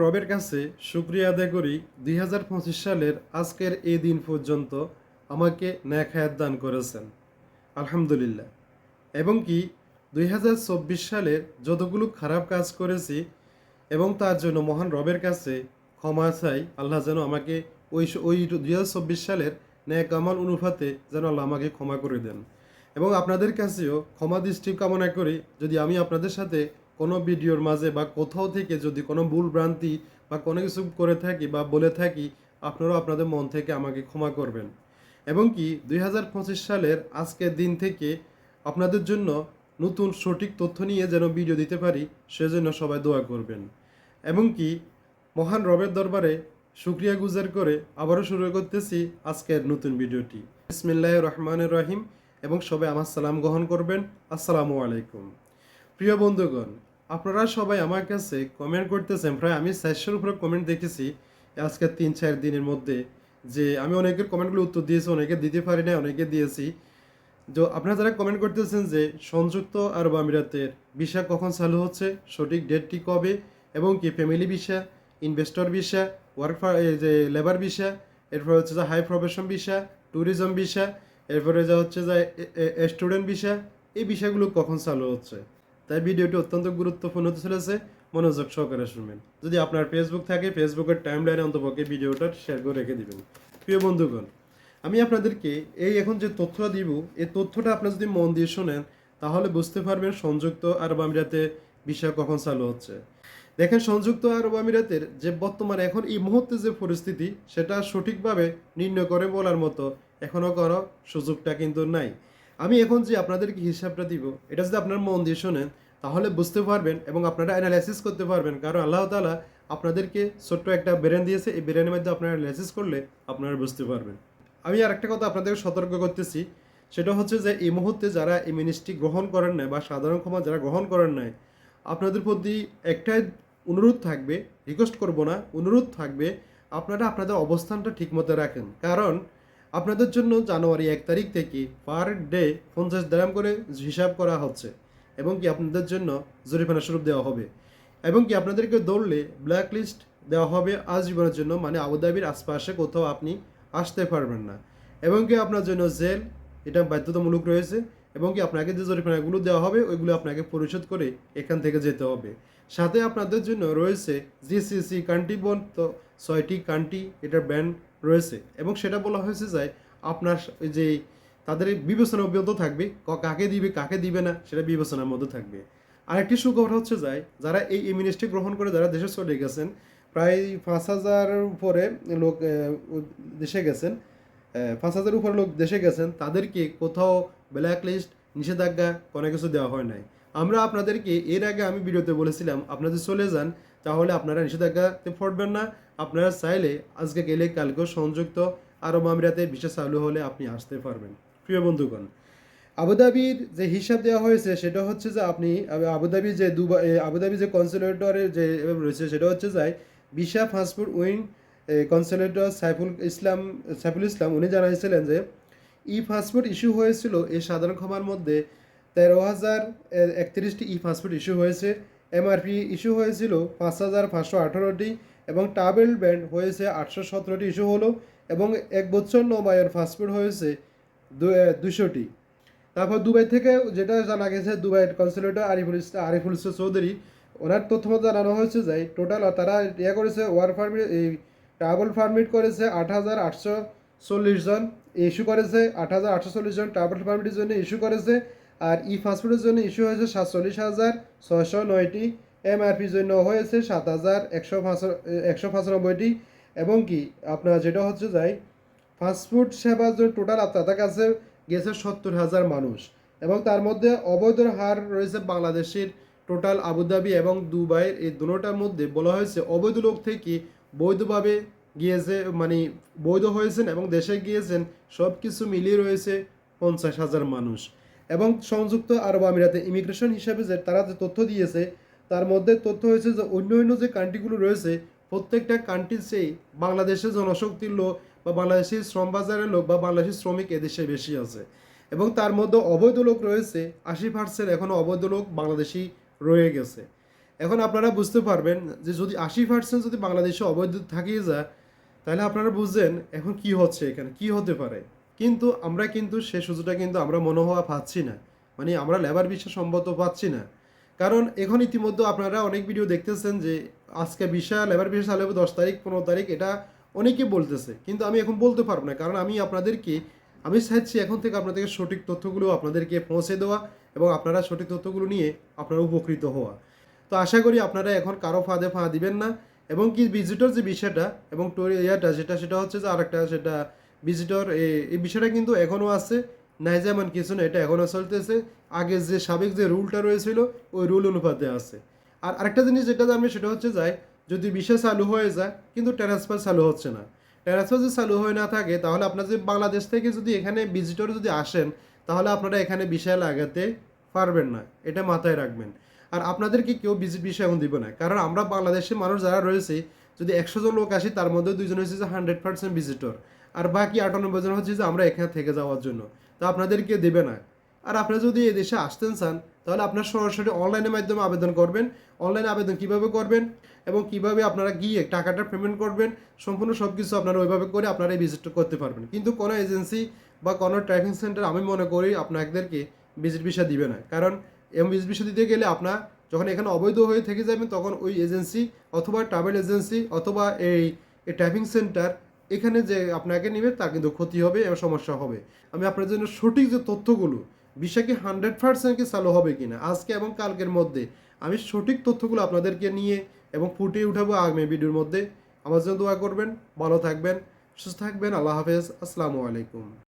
রবের কাছে শুক্রিয়া আদায় করি, দুই হাজার পঁচিশ সালের আজকের এই দিন পর্যন্ত আমাকে ন্যাক হায়াত দান করেছেন। আলহামদুলিল্লাহ। এবং কি, দুই হাজার চব্বিশ সালের যতগুলো খারাপ কাজ করেছি এবং তার জন্য মহান রবের কাছে ক্ষমা চাই, আল্লাহ যেন আমাকে ওই ওই দুই হাজার চব্বিশ সালের ন্যাক আমাল অনুপাতে যেন আল্লাহ আমাকে ক্ষমা করে দেন। এবং আপনাদের কাছেও ক্ষমা দৃষ্টি কামনা করি, যদি আমি আপনাদের সাথে কোনো ভিডিওর মাঝে বা কোথাও থেকে যদি কোনো ভুল ভ্রান্তি বা কোনো কিছু করে থাকি বা বলে থাকি, আপনারাও আপনাদের মন থেকে আমাকে ক্ষমা করবেন। এবং কি, দুই হাজার পঁচিশ সালের আজকের দিন থেকে আপনাদের জন্য নতুন সঠিক তথ্য নিয়ে যেন ভিডিও দিতে পারি, সেজন্য সবাই দোয়া করবেন। এবং কি, মহান রবের দরবারে শুক্রিয়া গুজার করে আবারও শুরু করতেছি আজকের নতুন ভিডিওটি। বিসমিল্লাহ রহমানের রহিম। এবং সবাই আমার সালাম গ্রহণ করবেন। আসসালামু আলাইকুম। প্রিয় বন্ধুগণ, আপনারা সবাই আমার কাছে কমেন্ট করতেছেন। প্রায় আমি চারশোর উপরে কমেন্ট দেখেছি আজকের তিন, চার দিনের মধ্যে যে আমি অনেকের কমেন্টগুলো উত্তর দিয়েছি, অনেকে দিতে পারি না অনেকে দিয়েছি। তো আপনারা যারা কমেন্ট করতেছেন যে সংযুক্ত আরব আমিরাতের ভিসা কখন চালু হচ্ছে, সঠিক ডেটটি কবে, এবং কি family visa investor visa work যে লেবার ভিসা, এরপর হচ্ছে যে high profession visa tourism visa, এরপরে যা হচ্ছে যে স্টুডেন্ট ভিসা, এই বিষয়গুলো কখন চালু হচ্ছে? তাই ভিডিওটি অত্যন্ত গুরুত্বপূর্ণ হতে চলেছে। মনোযোগ সহকারে শুনবেন। যদি আপনার ফেসবুক থাকে ফেসবুকের টাইম লাইনে অন্তপক্ষে ভিডিওটা শেয়ার করে রেখে দেবেন। প্রিয় বন্ধুগণ, আমি আপনাদেরকে এই এখন যে তথ্যটা দিব, এই তথ্যটা আপনারা যদি মন দিয়ে শোনেন, তাহলে বুঝতে পারবেন সংযুক্ত আরব আমিরাতে বিষয় কখন চালু হচ্ছে। দেখেন, সংযুক্ত আরব আমিরাতের যে বর্তমানে এখন এই মুহূর্তে যে পরিস্থিতি, সেটা সঠিকভাবে নির্ণয় করে বলার মতো এখনও কোনো সুযোগটা কিন্তু নাই। আমি এখন যে আপনাদেরকে হিসাবটা দিব, এটা যদি আপনার মন দিয়ে শোনেন, তাহলে বুঝতে পারবেন এবং আপনারা অ্যানালাইসিস করতে পারবেন। কারণ আল্লাহ তাআলা আপনাদেরকে ছোট্ট একটা ব্রেন দিয়েছে, এই ব্রেনের মধ্যে আপনারা অ্যানালাইসিস করলে আপনারা বুঝতে পারবেন। আমি আর একটা কথা আপনাদেরকে সতর্ক করতেছি, সেটা হচ্ছে যে এই মুহূর্তে যারা এই মিনিস্ট্রি গ্রহণ করেন নাই বা সাধারণ ক্ষমা যারা গ্রহণ করেন নাই, আপনাদের প্রতি একটাই অনুরোধ থাকবে রিকোয়েস্ট করব না, অনুরোধ থাকবে, আপনারা আপনাদের অবস্থানটা ঠিকমতো রাখেন। কারণ আপনাদের জন্য জানুয়ারি এক তারিখ থেকে পার ডে পঞ্চাশ গ্রাম করে হিসাব করা হচ্ছে এবং কি আপনাদের জন্য জরিমানা স্বরূপ দেওয়া হবে। এবং কি আপনাদেরকে দৌড়লে ব্ল্যাক লিস্ট দেওয়া হবে আজীবনের জন্য মানে আবুধাবির আশপাশে কোথাও আপনি আসতে পারবেন না। এবং কি আপনার জন্য জেল, এটা বাধ্যতামূলক রয়েছে। এবং কি আপনাকে যে জরিমানাগুলো দেওয়া হবে, ওইগুলো আপনাকে পরিশোধ করে এখান থেকে যেতে হবে। সাথে আপনাদের জন্য রয়েছে জিসিসি কান্ট্রি বন তো ছয়টি কান্ট্রি এটার ব্যান রয়েছে। এবং সেটা বলা হয়েছে যে আপনার যে তাদের বিবেচনা অব্যাহত থাকবে কাকে দিবে কাকে দিবে না, সেটা বিবেচনার মধ্যে থাকবে। আর আরেকটি সুখবর হচ্ছে যায় যারা এই ইমিউনিস্ট্রি গ্রহণ করে, যারা দেশে চলে গেছেন, প্রায় পাঁচ হাজার উপরে লোক দেশে গেছেন পাঁচ হাজার উপরে লোক দেশে গেছেন, তাদেরকে কোথাও ব্ল্যাক লিস্ট নিষেধাজ্ঞা কোনো কিছু দেওয়া হয় নাই। আমরা আপনাদেরকে এর আগে আমি ভিডিওতে বলেছিলাম আপনাদের চলে যান, তাহলে আপনারা নিষেধাজ্ঞাতে পড়বেন না। আপনারা চাইলে আজকে গেলে কালকেও সংযুক্ত আরব আমিরাতে বিশেষ চালু হলে আপনি আসতে পারবেন। প্রিয় বন্ধুগণ আবুধাবির যে হিসাব দেওয়া হয়েছে, সেটা হচ্ছে যে আপনি আবুধাবি যে দুবাই আবুধাবি যে কনসুলেটরের যে রয়েছে, সেটা হচ্ছে যায় visa fast food wing consular Saiful Islam Saiful Islam, উনি জানাইছিলেন যে ই পাসপোর্ট ইস্যু হয়েছিল এই সাধারণ ক্ষমার মধ্যে তেরো হাজার একত্রিশটি ই পাসপোর্ট ইস্যু হয়েছে এমআরপি ইস্যু হয়েছিল পাঁচ হাজার পাঁচশো আঠারোটি এবং ট্রাভেল ব্যান্ড হয়েছে আটশো সতেরোটি ইস্যু হলো এবং এক বছর নবায়ের পাসপোর্ট হয়েছে দুশোটি তারপর দুবাই থেকে যেটা জানা গেছে, দুবাইয়ের কনসুলেটর আরিফুল আরিফুল চৌধুরী, ওনার তথ্য জানানো হয়েছে যে টোটাল তারা ইয়ে করেছে ওয়ার পারমিট এই ট্রাভেল পারমিট করেছে আট হাজার আটশো চল্লিশ জন ইস্যু করেছে আট হাজার আটশো চল্লিশ জন ট্রাভেল পারমিটের জন্য ইস্যু করেছে। আর ই পাসপোর্টের জন্য ইস্যু হয়েছে সাতচল্লিশ হাজার ছয়শো নয়টি, এমআরপির জন্য হয়েছে সাত হাজার একশো একশো পঁচানব্বইটি এবং কি আপনার যেটা হচ্ছে যাই ফাস্টফুড সেবার জন্য টোটাল আপনাদের কাছে গেছে সত্তর হাজার মানুষ এবং তার মধ্যে অবৈধ হার রয়েছে বাংলাদেশের টোটাল আবুধাবি এবং দুবাইয়ের এই দুটোটার মধ্যে বলা হয়েছে অবৈধ লোক থেকে বৈধভাবে গিয়েছে মানে বৈধ হয়েছেন এবং দেশে গিয়েছেন সব কিছু মিলিয়ে রয়েছে পঞ্চাশ হাজার মানুষ। এবং সংযুক্ত আরব আমিরাতে ইমিগ্রেশন হিসাবে যে তারা যে তথ্য দিয়েছে, তার মধ্যে তথ্য হয়েছে যে অন্য অন্য যে কান্ট্রিগুলো রয়েছে, প্রত্যেকটা কান্ট্রির চেয়ে বাংলাদেশের জনশক্তির লোক বা বাংলাদেশের শ্রম বাজারের লোক বা বাংলাদেশের শ্রমিক এদেশে বেশি আছে। এবং তার মধ্যে অবৈধ লোক রয়েছে, আশি পার্সেন্ট এখনও অবৈধ লোক বাংলাদেশি রয়ে গেছে। এখন আপনারা বুঝতে পারবেন যে যদি আশি পার্সেন্ট যদি বাংলাদেশে অবৈধ থাকিয়ে যায়, তাহলে আপনারা বুঝছেন এখন কি হচ্ছে এখানে, কি হতে পারে। কিন্তু আমরা কিন্তু সে সুযোগটা কিন্তু আমরা মনে হওয়া পাচ্ছি না। মানে আমরা লেবার বিষয় সম্ভবত পাচ্ছি না। কারণ এখন ইতিমধ্যে আপনারা অনেক ভিডিও দেখতেছেন যে, আজকে বিষয় লেবার বিষয় চালু হবে দশ তারিখ, পনেরো তারিখ, এটা অনেকে বলতেছে। কিন্তু আমি এখন বলতে পারব না, কারণ আমি আপনাদেরকে, আমি চাইছি এখন থেকে আপনাদেরকে সঠিক তথ্যগুলো আপনাদেরকে পৌঁছে দেওয়া এবং আপনারা সঠিক তথ্যগুলো নিয়ে আপনারা উপকৃত হওয়া। তো আশা করি আপনারা এখন কারও ফাঁদে ফাঁ দিবেন না। এবং কি ভিজিটর যে বিষয়টা এবং টোর- ইয়াটা, যেটা, সেটা হচ্ছে যে আরেকটা, সেটা ভিজিটর এই বিষয়টা কিন্তু এখনও আছে। নাই যেমন কিছু না, এটা এখনও চলতেছে। আগে যে সাবেক যে রুলটা রয়েছিল, ওই রুল অনুপাতে আছে। আর আরেকটা জিনিস যেটা জানবে, সেটা হচ্ছে যায় যদি বিষয় চালু হয়ে যায়, কিন্তু ট্রান্সফার চালু হচ্ছে না। ট্রান্সফার যদি চালু হয়ে না থাকে, তাহলে আপনার যে বাংলাদেশ থেকে যদি এখানে ভিজিটর যদি আসেন, তাহলে আপনারা এখানে বিষয় লাগাতে পারবেন না। এটা মাথায় রাখবেন। আর আপনাদেরকে কেউ বিষয় এখন দিব না। কারণ আমরা বাংলাদেশের মানুষ যারা রয়েছে, যদি একশো জন লোক আসি, তার মধ্যে দুইজন হয়েছে যে হান্ড্রেড পার্সেন্ট ভিজিটর আর বাকি আটানব্বই জন হচ্ছে যে আমরা এখানে থেকে যাওয়ার জন্য। তা আপনাদেরকে দেবে না। আর আপনারা যদি এই দেশে আসতেন চান, তাহলে আপনার সরাসরি অনলাইনের মাধ্যমে আবেদন করবেন। অনলাইনে আবেদন কীভাবে করবেন এবং কীভাবে আপনারা গিয়ে টাকাটা পেমেন্ট করবেন, সম্পূর্ণ সব কিছু আপনারা ওইভাবে করে আপনারা এই ভিজিট করতে পারবেন। কিন্তু কোনো এজেন্সি বা কোনো ট্রাইভিং সেন্টার আমি মনে করি আপনাদেরকে ভিজিট ভিসা দিবে না। কারণ এম ভিজিট ভিসা দিতে গেলে আপনার যখন এখানে অবৈধ হয়ে থেকে যাবেন, তখন ওই এজেন্সি অথবা ট্রাভেল এজেন্সি অথবা এই ট্রাইভিং সেন্টার এখানে যে আপনাকে নেবে, তা কিন্তু ক্ষতি হবে এবং সমস্যা হবে। আমি আপনার জন্য সঠিক যে তথ্যগুলো বিশাকে হান্ড্রেড পার্সেন্ট কি চালু হবে কিনা, আজকে এবং কালকের মধ্যে আমি সঠিক তথ্যগুলো আপনাদেরকে নিয়ে এবং ফুটিয়ে উঠাবো আগামী ভিডিওর মধ্যে। আমার জন্য দোয়া করবেন, ভালো থাকবেন, সুস্থ থাকবেন, আল্লাহ হাফেজ, আসসালামু আলাইকুম।